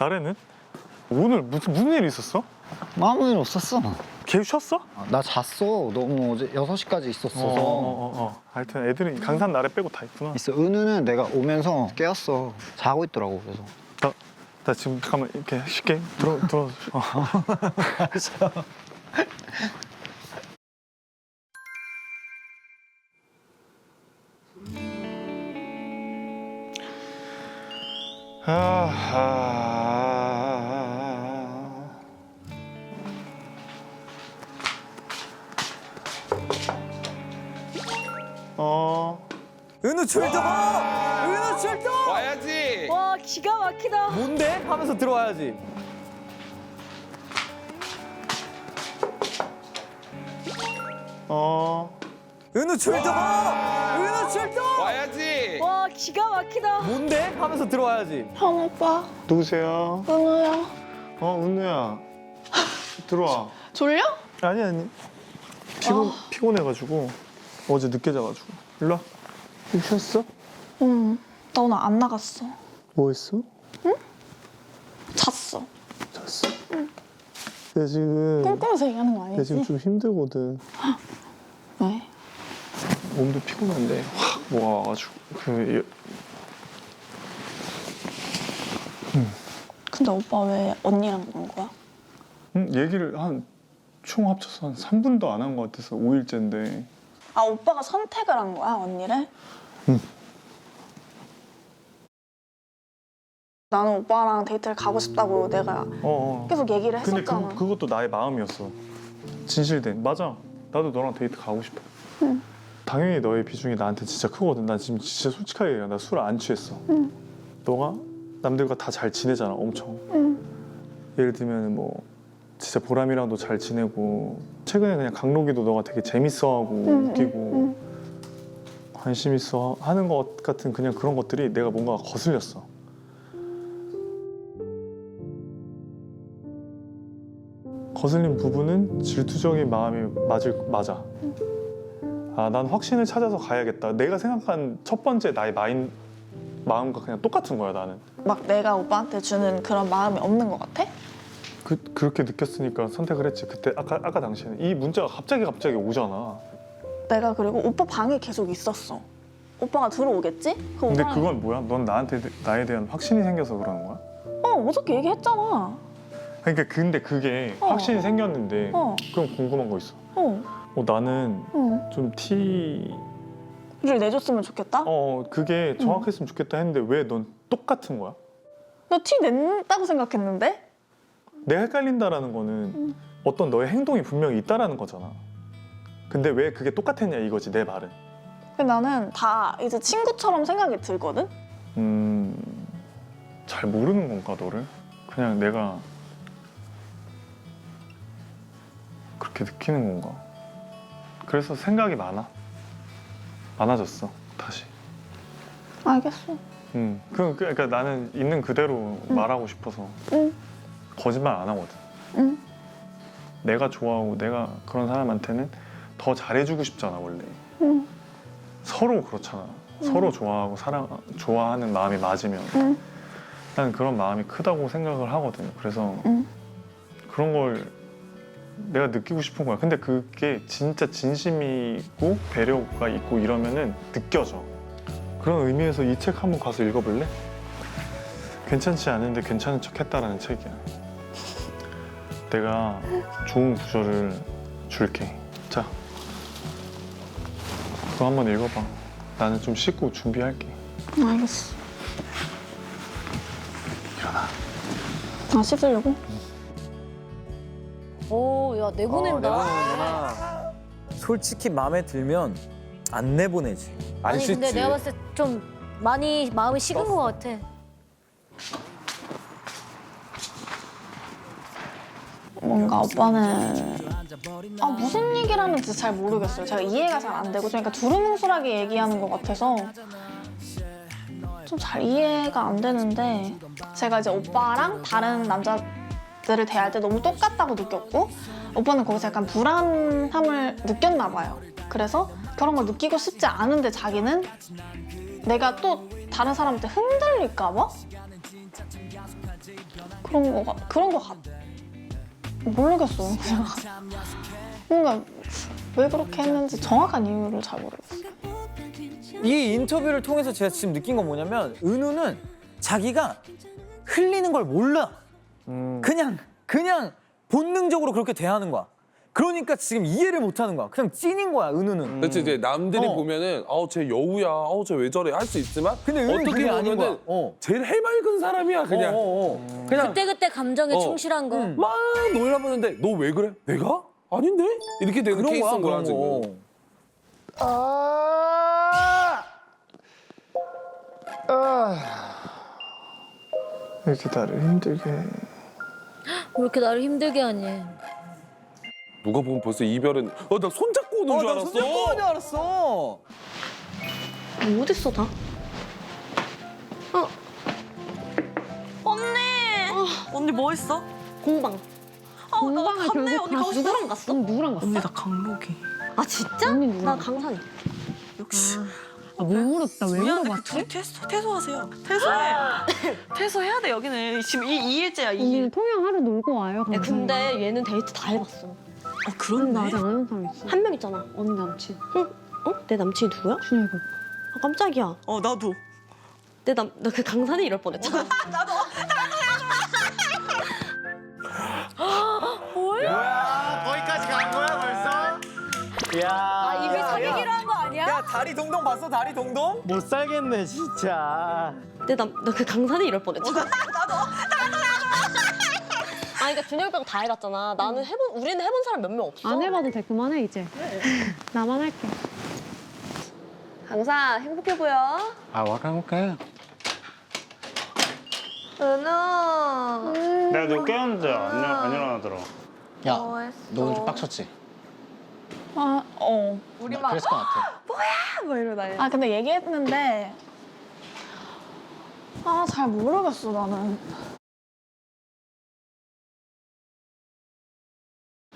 나래는? 오늘 무슨 무슨 일 있었어? 아무 일 없었어. 걔 쉬었어? 나 잤어. 너무 어제 6시까지 있었어서. 어, 어, 어. 하여튼 애들은 강산 나래 빼고 다 있구나. 있어. 은우는 내가 오면서 깨웠어. 자고 있더라고. 그래서. 나, 나 지금 잠깐만 이렇게 쉽게 들어 들어. 어. 아하. 은우 출동! 은우 출동! 와야지. 와 기가 막히다. 뭔데? 하면서 들어와야지. 어. 은우 출동! 은우 출동! 와야지. 와 기가 막히다. 뭔데? 하면서 들어와야지. 형 오빠, 누구세요? 은우야. 어, 은우야. 들어와. 졸려? 아니 아니. 피곤 피곤해가지고 어제 늦게 자가지고. 일로 와. 좀 쉬었어? 응. 나 오늘 안 나갔어. 뭐 했어? 잤어. 잤어. 내 지금 꿈꾸면서 얘기하는 거내 아니지? 지금 좀 힘들거든. 왜? 몸도 피곤한데 확 뭐가 와가지고 그 근데 오빠 왜 언니랑 그런 거야? 음, 얘기를 한 총 합쳐서 한 3분도 안 한 것 같아서 5일째인데 아 오빠가 선택을 한 거야 언니를? 응. 나는 오빠랑 데이트를 가고 싶다고 내가 어, 어. 계속 얘기를 근데 했었잖아. 그, 그것도 나의 마음이었어 진실된 맞아 나도 너랑 데이트 가고 싶어 응. 당연히 너의 비중이 나한테 진짜 크거든 나 지금 진짜 솔직하게 얘기해 나술안 취했어 응. 너가 남들과 다 잘 지내잖아 엄청 응. 예를 들면 뭐 진짜 보람이랑도 잘 지내고 최근에 그냥 강록이도 너가 되게 재밌어하고 응, 웃기고 응, 관심 있어 하는 것 같은 그냥 그런 것들이 내가 뭔가 거슬렸어. 거슬린 부분은 질투적인 마음이 맞을 맞아. 아, 난 확신을 찾아서 가야겠다. 내가 생각한 첫 번째 나의 마인 마음과 그냥 똑같은 거야, 나는. 막 내가 오빠한테 주는 그런 마음이 없는 것 같아? 그 그렇게 느꼈으니까 선택을 했지. 그때 아까 아까 당시에는 이 문자가 갑자기 갑자기 오잖아. 내가 그리고 오빠 방에 계속 있었어. 오빠가 들어오겠지? 그 근데 오빠랑- 그건 뭐야? 넌 나한테 나에 대한 확신이 생겨서 그러는 거야? 어 어저께 얘기했잖아. 그러니까 근데 그게 어. 확신이 생겼는데 어, 그럼 궁금한 거 있어. 어, 어 나는 응. 좀 티. 를 내줬으면 좋겠다. 어 그게 정확했으면 좋겠다 했는데 왜 넌 똑같은 거야? 너티 낸다고 생각했는데? 내가 헷갈린다라는 거는 음. 어떤 너의 행동이 분명히 있다라는 거잖아. 근데 왜 그게 똑같았냐 이거지 내 말은. 근데 나는 다 이제 친구처럼 생각이 들거든? 음 잘 모르는 건가 너를? 그냥 내가 그렇게 느끼는 건가? 그래서 생각이 많아. 많아졌어 다시. 알겠어. 음, 그, 그- 그러니까 나는 있는 그대로 말하고 싶어서 응, 거짓말 안 하거든. 응. 내가 좋아하고 내가 그런 사람한테는 더 잘해주고 싶잖아 원래. 응. 서로 그렇잖아. 서로 좋아하고 사랑 좋아하는 마음이 맞으면 응. 나는 그런 마음이 크다고 생각을 하거든. 그래서 응. 그런 걸 내가 느끼고 싶은 거야. 근데 그게 진짜 진심이고 배려가 있고 이러면은 느껴져. 그런 의미에서 이 책 한번 가서 읽어볼래? 괜찮지 않은데 괜찮은 척 했다라는 책이야. 내가 좋은 구절을 줄게. 자, 그거 한번 읽어봐. 나는 좀 씻고 준비할게. 알겠어. 일어나. 아, 씻으려고? 오, 야, 내보낸다. 어. 솔직히 마음에 들면 안 내보내지. 안 아니, 근데. 내가 봤을 때 좀 많이 마음이 식은 것 같아. 뭔가 오빠는 아 무슨 얘기를 하는지 잘 모르겠어요. 제가 이해가 잘 안 되고 그러니까 두루뭉술하게 얘기하는 것 같아서 좀 잘 이해가 안 되는데 제가 이제 오빠랑 다른 남자들을 대할 때 너무 똑같다고 느꼈고 오빠는 거기서 약간 불안함을 느꼈나 봐요. 그래서 그런 걸 느끼고 싶지 않은데 자기는 내가 또 다른 사람한테 흔들릴까 봐 그런 거 같, 그런 거 같. 모르겠어요. 그냥 뭔가 왜 그렇게 했는지 정확한 이유를 잘 모르겠어요. 이 인터뷰를 통해서 제가 지금 느낀 건 뭐냐면 은우는 자기가 흘리는 걸 몰라. 음, 그냥 그냥 본능적으로 그렇게 대하는 거야. 그러니까 지금 이해를 못 하는 거야. 그냥 찐인 거야, 은우는. 그렇지 이제 남들이 어. 보면은 아우 쟤 여우야, 아우 쟤왜 저래 할 수 있지만 근데 은우는 어떻게 그게 아닌 거야. 보면은 어. 제일 해맑은 사람이야 그냥 어, 어, 어. 그냥 그때 그때 감정에 어. 충실한 거. 음. 막 놀라보는데 너 왜 그래? 내가? 아닌데? 이렇게 되는 그런 거야, 케이스인 거야 그런 지금. 거. 이렇게 나를 힘들게 해. 왜 이렇게 나를 힘들게 하니? 누가 보면 벌써 이별은 어 나 손잡고 오는 어, 줄나 알았어. 손잡고 오는 줄 알았어. 어딨어 다? 어. 언니 뭐 했어? 공방. 공방을 갔네. 결국 언니 갔어? 가고 누구랑 갔어? 언니 누구랑 갔어? 언니 나 강목이. 아 진짜? 언니 나 누구랑 강산이. 역시. 아, 뭘 물었다? 왜 미안해. 그 물어봤지? 퇴소, 퇴소하세요. 퇴소해. 퇴소해야 돼 여기는. 지금 이 2일째야 2일. 언니 통영 하루 놀고 와요. 야 근데 얘는 데이트 다 해봤어. 어 그렇네. 나 아직 안 해본 사람 있어. 한 명 있잖아. 언니 남친. 어? 내 남친이 누구야? 준혁이. 아 깜짝이야. 어 나도. 내 남 나 그 강산에 이럴 뻔했잖아. 뭐야 아 이미 사귀기로 한 거 아니야? 야, 다리 동동 봤어? 다리 동동? 못 살겠네 진짜. 내남나그 강산에 이럴 뻔했잖아. 나도 나도 아 그러니까 준혁이 빼고 다 해봤잖아. 나는 해본 우리는 해본 사람 몇 명 없어. 안 해봐도 돼. 그만해 이제. 나만 할게. 강산 행복해 보여. 아 와가볼까요? 은우. 내가 너 깨웠는데 안, 일- 안 일어나더라. 야, 너 오늘 좀 빡쳤지? 아, 어. 우리 막 그랬을 것 같아. 뭐 이러다. 아 근데 얘기했는데 아 잘 모르겠어 나는.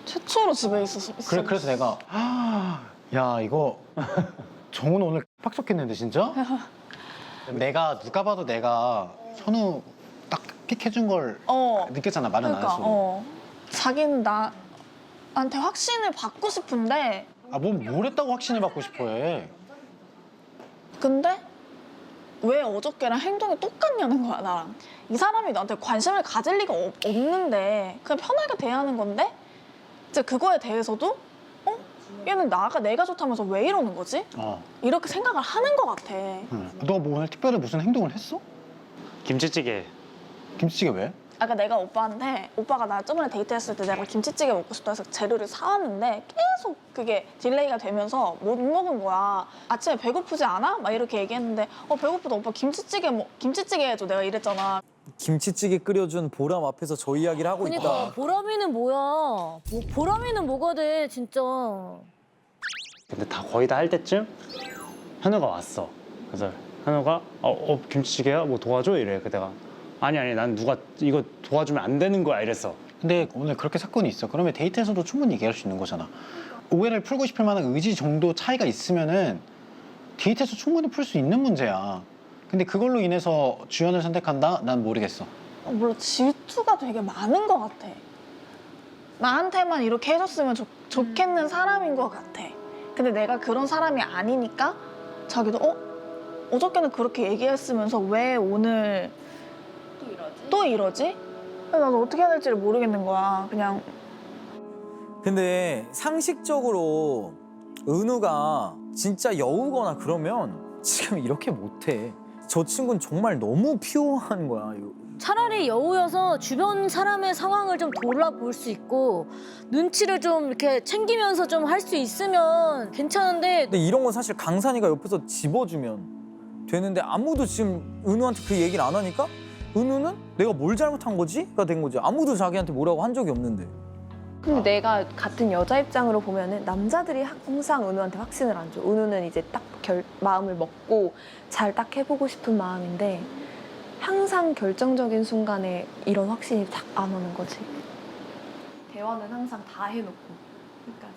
최초로 집에 있었어. 그래 그래서 내가 야 이거 정훈 오늘 빡쳤겠는데 진짜? 내가 누가 봐도 내가 현우 딱 픽해준 걸 어. 느꼈잖아 말은 안 그러니까 했어. 어. 자기는 나 한테 확신을 받고 싶은데 아뭘 했다고 확신을 받고 싶어해? 근데 왜 어저께랑 행동이 똑같냐는 거야 나랑 이 사람이 나한테 관심을 가질 리가 없, 없는데 그냥 편하게 대하는 건데 이제 그거에 대해서도 어 얘는 나가 내가 좋다면서 왜 이러는 거지 어. 이렇게 생각을 하는 것 같아 응. 너가 뭐 오늘 특별히 무슨 행동을 했어? 김치찌개. 김치찌개 왜? 아까 내가 오빠한테 오빠가 나 저번에 데이트했을 때 내가 김치찌개 먹고 싶다 해서 재료를 사왔는데 계속 그게 딜레이가 되면서 못 먹은 거야. 아침에 배고프지 않아? 막 이렇게 얘기했는데 어 배고프다 오빠 김치찌개 먹 김치찌개 해줘 내가 이랬잖아. 김치찌개 끓여준 보람 앞에서 저 이야기를 하고 그러니까 있다. 보람이는 뭐야? 뭐, 보람이는 뭐가 돼 진짜. 근데 다 거의 다 할 때쯤 현우가 왔어. 그래서 현우가 어, 어 김치찌개야? 뭐 도와줘? 이래. 그 내가 아니 아니 난 누가 이거 도와주면 안 되는 거야 이랬어. 근데 오늘 그렇게 사건이 있어. 그러면 데이트에서도 충분히 얘기할 수 있는 거잖아. 오해를 풀고 싶을 만한 의지 정도 차이가 있으면은 데이트에서 충분히 풀 수 있는 문제야. 근데 그걸로 인해서 주연을 선택한다? 난 모르겠어. 어, 몰라 질투가 되게 많은 것 같아. 나한테만 이렇게 해줬으면 좋, 좋겠는 사람인 것 같아. 근데 내가 그런 사람이 아니니까 자기도 어 어저께는 그렇게 얘기했으면서 왜 오늘 또 이러지? 나도 어떻게 해야 될지를 모르겠는 거야. 그냥 근데 상식적으로 은우가 진짜 여우거나 그러면 지금 이렇게 못해. 저 친구는 정말 너무 피오한 거야. 차라리 여우여서 주변 사람의 상황을 좀 돌아볼 수 있고 눈치를 좀 이렇게 챙기면서 좀 할 수 있으면 괜찮은데 근데 이런 건 사실 강산이가 옆에서 집어주면 되는데 아무도 지금 은우한테 그 얘기를 안 하니까 은우는 내가 뭘 잘못한 거지?가 된 거지. 아무도 자기한테 뭐라고 한 적이 없는데. 근데 내가 같은 여자 입장으로 보면은 남자들이 항상 은우한테 확신을 안 줘. 은우는 이제 딱 결, 마음을 먹고 잘 딱 해보고 싶은 마음인데 항상 결정적인 순간에 이런 확신이 딱 안 오는 거지. 대화는 항상 다 해놓고 끝까지.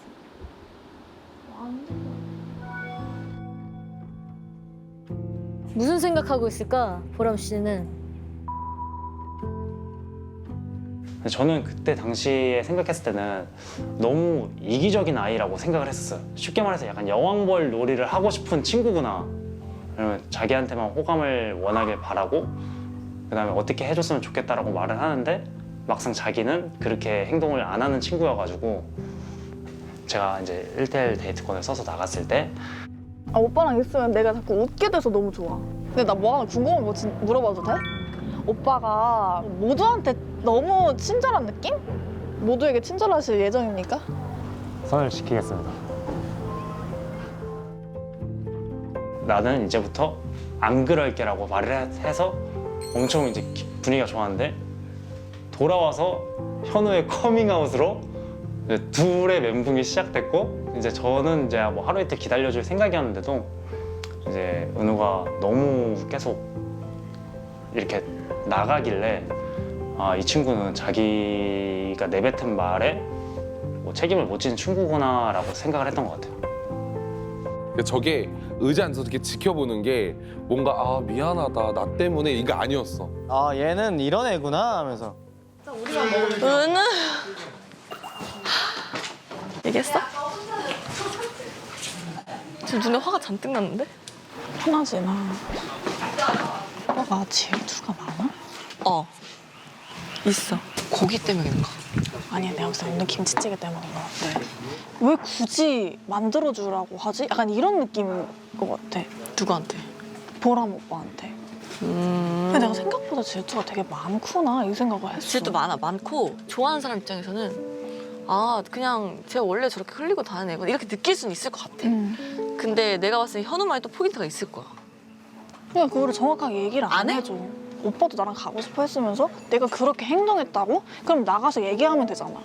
무슨 생각하고 있을까 보람 씨는 근데 저는 그때 당시에 생각했을 때는 너무 이기적인 아이라고 생각을 했었어요. 쉽게 말해서 약간 여왕벌 놀이를 하고 싶은 친구구나. 자기한테만 호감을 워낙에 바라고 그다음에 어떻게 해줬으면 좋겠다라고 말을 하는데 막상 자기는 그렇게 행동을 안 하는 친구여가지고 제가 이제 1대1 데이트권을 써서 나갔을 때 아, 오빠랑 있으면 내가 자꾸 웃게 돼서 너무 좋아. 근데 나 뭐 하나 궁금한 거 진- 물어봐도 돼? 오빠가 모두한테 너무 친절한 느낌? 모두에게 친절하실 예정입니까? 선을 지키겠습니다. 나는 이제부터 안 그럴게라고 말을 해- 해서 엄청 이제 기- 분위기가 좋았는데 돌아와서 현우의 커밍아웃으로 이제 둘의 멘붕이 시작됐고 이제 저는 이제 뭐 하루 이틀 기다려줄 생각이었는데도 이제 은우가 너무 계속 이렇게 나가길래 아 이 친구는 자기가 내뱉은 말에 뭐 책임을 못 지는 친구구나라고 생각을 했던 것 같아요. 그러니까 저게 의자 앉아서 이렇게 지켜보는 게 뭔가 아 미안하다 나 때문에 이거 아니었어. 아 얘는 이런 애구나 하면서 은우. 얘기했어? 지금 눈에 화가 잔뜩 났는데? 편하지 나. 오빠가 질투가 많아? 어. 있어. 고기 때문에 그런가? 아니야 내가 봤을 때 오늘 김치찌개 때문인 것 같아. 왜 굳이 만들어주라고 하지? 약간 이런 느낌인 것 같아. 누구한테? 보람 오빠한테. 음. 근데 내가 생각보다 질투가 되게 많구나 이 생각을 했어. 질도 많아. 많고 좋아하는 사람 입장에서는 아 그냥 제가 원래 저렇게 흘리고 다니는 애구나 이렇게 느낄 수는 있을 것 같아. 응. 근데 내가 봤을 때 현우만의 또 포인트가 있을 거야. 그냥 그거를 정확하게 얘기를 안, 안 해? 해줘. 오빠도 나랑 가고 싶어 했으면서 내가 그렇게 행동했다고? 그럼 나가서 얘기하면 되잖아.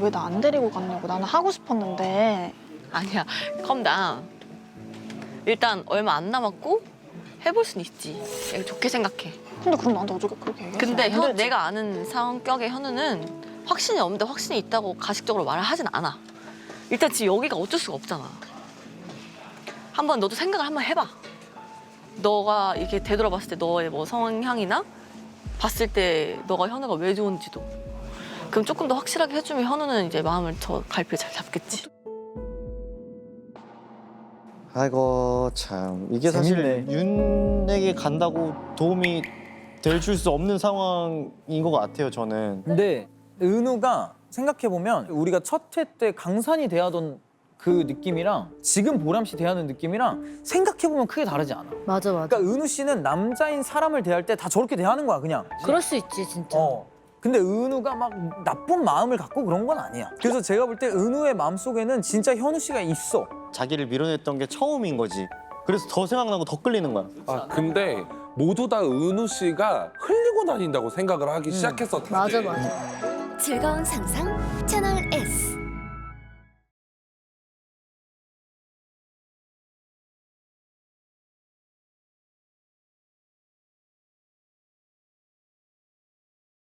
왜 나 안 데리고 갔냐고. 나는 하고 싶었는데. 아니야. 컴다운. 일단 얼마 안 남았고 해볼 수는 있지. 좋게 생각해. 근데 그럼 나한테 어저께 그렇게 얘기했어. 근데 안 현. 내가 아는 성격의 현우는 확신이 없는데 확신이 있다고 가식적으로 말을 하진 않아. 일단 지금 여기가 어쩔 수가 없잖아. 한번 너도 생각을 한번 해봐. 너가 이렇게 되돌아봤을 때 너의 뭐 성향이나 봤을 때 너가 현우가 왜 좋은지도. 그럼 조금 더 확실하게 해주면 현우는 이제 마음을 저 갈피를 잘 잡겠지. 아이고 참 이게 사실 재밌네. 윤에게 간다고 도움이 될 줄 수 없는 상황인 것 같아요 저는 근데 은우가 생각해 보면 우리가 첫 회 때 강산이 대하던 그 느낌이랑 지금 보람 씨 대하는 느낌이랑 생각해보면 크게 다르지 않아. 맞아 맞아. 그러니까 은우 씨는 남자인 사람을 대할 때 다 저렇게 대하는 거야 그냥. 그럴 수 있지 진짜. 어. 근데 은우가 막 나쁜 마음을 갖고 그런 건 아니야. 그래서 제가 볼 때 은우의 마음 속에는 진짜 현우 씨가 있어. 자기를 밀어냈던 게 처음인 거지 그래서 더 생각나고 더 끌리는 거야 아 근데 모두 다 은우 씨가 흘리고 다닌다고 생각을 하기 시작했어. 다들. 맞아 맞아. 즐거운 상상 채널 S.